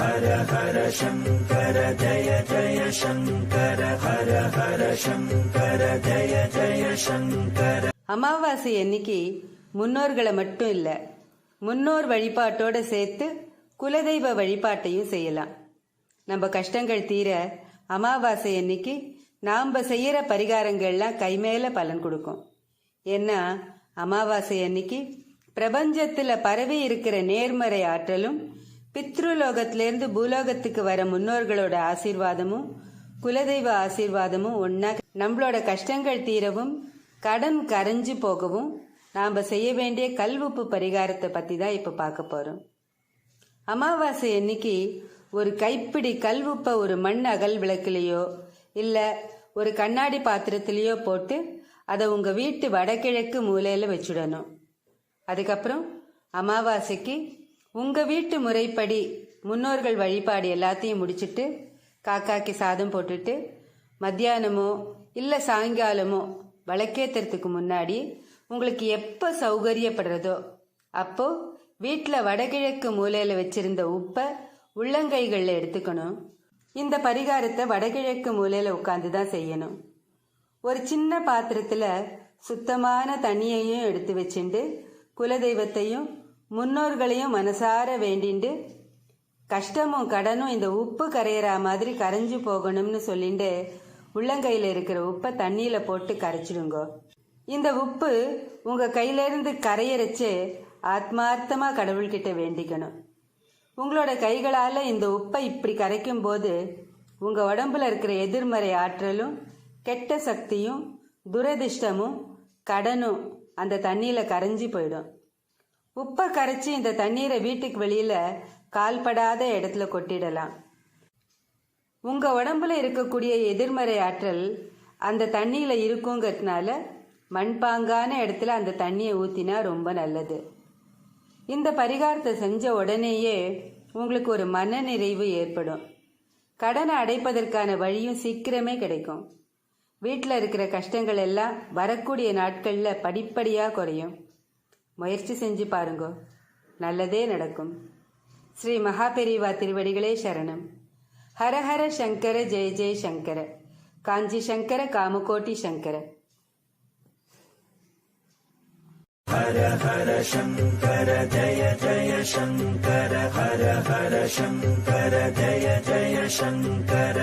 ஹர ஹர சங்கர ஜய ஜய சங்கர ஹர ஹர சங்கர ஜய ஜய சங்கர. அமாவாசை அன்னைக்கு முன்னோர்களை மட்டும் இல்லை முன்னோர் வழிபாட்டோட சேர்த்து குலதெய்வ வழிபாட்டையும் செய்யலாம். நம்ம கஷ்டங்கள் தீர அமாவாசை அன்னைக்கு நாம் செய்கிற பரிகாரங்கள்லாம் கைமேல பலன் கொடுக்கும். ஏன்னா அமாவாசை அன்னைக்கு பிரபஞ்சத்தில் பரவி இருக்கிற நேர்மறை ஆற்றலும் பித்ருலோகத்திலேருந்து பூலோகத்துக்கு வர முன்னோர்களோட ஆசீர்வாதமும் குலதெய்வ ஆசீர்வாதமும் ஒன்னா. நம்மளோட கஷ்டங்கள் தீரவும் கடன் கரைஞ்சு போகவும் நாம் செய்ய வேண்டிய கல்வுப்பு பரிகாரத்தை பற்றி தான் இப்போ பார்க்க போகிறோம் அமாவாசை அன்னைக்கு ஒரு கைப்பிடி கல்வுப்பை ஒரு மண் அகல் விளக்குலேயோ இல்லை ஒரு கண்ணாடி பாத்திரத்திலேயோ போட்டு அதை உங்கள் வீட்டு வடகிழக்கு மூலையில் வச்சுடணும். அதுக்கப்புறம் அமாவாசைக்கு உங்கள் வீட்டு முறைப்படி முன்னோர்கள் வழிபாடு எல்லாத்தையும் முடிச்சிட்டு காக்காக்கு சாதம் போட்டுட்டு மத்தியானமோ இல்லை சாயங்காலமோ வழக்கேத்துறதுக்கு முன்னாடி உங்களுக்கு எப்போ சௌகரியப்படுறதோ அப்போ வீட்டில் வடகிழக்கு மூலையில் வச்சிருந்த உப்பை உள்ளங்கைகளில் எடுத்துக்கணும். இந்த பரிகாரத்தை வடகிழக்கு மூலையில் உட்காந்து தான் செய்யணும். ஒரு சின்ன பாத்திரத்தில் சுத்தமான தண்ணியையும் எடுத்து வச்சுண்டு குலதெய்வத்தையும் முன்னோர்களையும் மனசார வேண்டிண்டு கஷ்டமும் கடனும் இந்த உப்பு கரையிற மாதிரி கரைஞ்சு போகணும்னு சொல்லிட்டு உள்ளங்கையில் இருக்கிற உப்பை தண்ணியில் போட்டு கரைச்சிடுங்கோ. இந்த உப்பு உங்கள் கையிலேருந்து கரையரைச்சு ஆத்மார்த்தமாக கடவுள்கிட்ட வேண்டிக்கணும். உங்களோட கைகளால் இந்த உப்பை இப்படி கரைக்கும் போது உங்கள் உடம்புல இருக்கிற எதிர்மறை ஆற்றலும் கெட்ட சக்தியும் துரதிர்ஷ்டமும் கடனும் அந்த தண்ணியில் கரைஞ்சி போயிடும். உப்பை கரைச்சி இந்த தண்ணீரை வீட்டுக்கு வெளியில் கால்படாத இடத்துல கொட்டிடலாம். உங்கள் உடம்புல இருக்கக்கூடிய எதிர்மறை ஆற்றல் அந்த தண்ணியில் இருக்குங்கிறதுனால மண்பாங்கான இடத்துல அந்த தண்ணியை ஊற்றினா ரொம்ப நல்லது. இந்த பரிகாரத்தை செஞ்ச உடனேயே உங்களுக்கு ஒரு மன நிறைவு ஏற்படும். கடனை அடைப்பதற்கான வழியும் சீக்கிரமே கிடைக்கும். வீட்டில் இருக்கிற கஷ்டங்கள் எல்லாம் வரக்கூடிய நாட்களில் படிப்படியாக குறையும். முயற்சி செஞ்சு பாருங்க. நல்லதே நடக்கும். ஸ்ரீ மகாபெரிவா திருவடிகளே சரணம். ஹரஹர சங்கர ஜெய ஜெய சங்கர. காஞ்சி சங்கர காமகோட்டி சங்கர. ஹர ஹர சங்கர ஜய ஜய சங்கர. ஹர ஹர சங்கர ஜய ஜய சங்கர.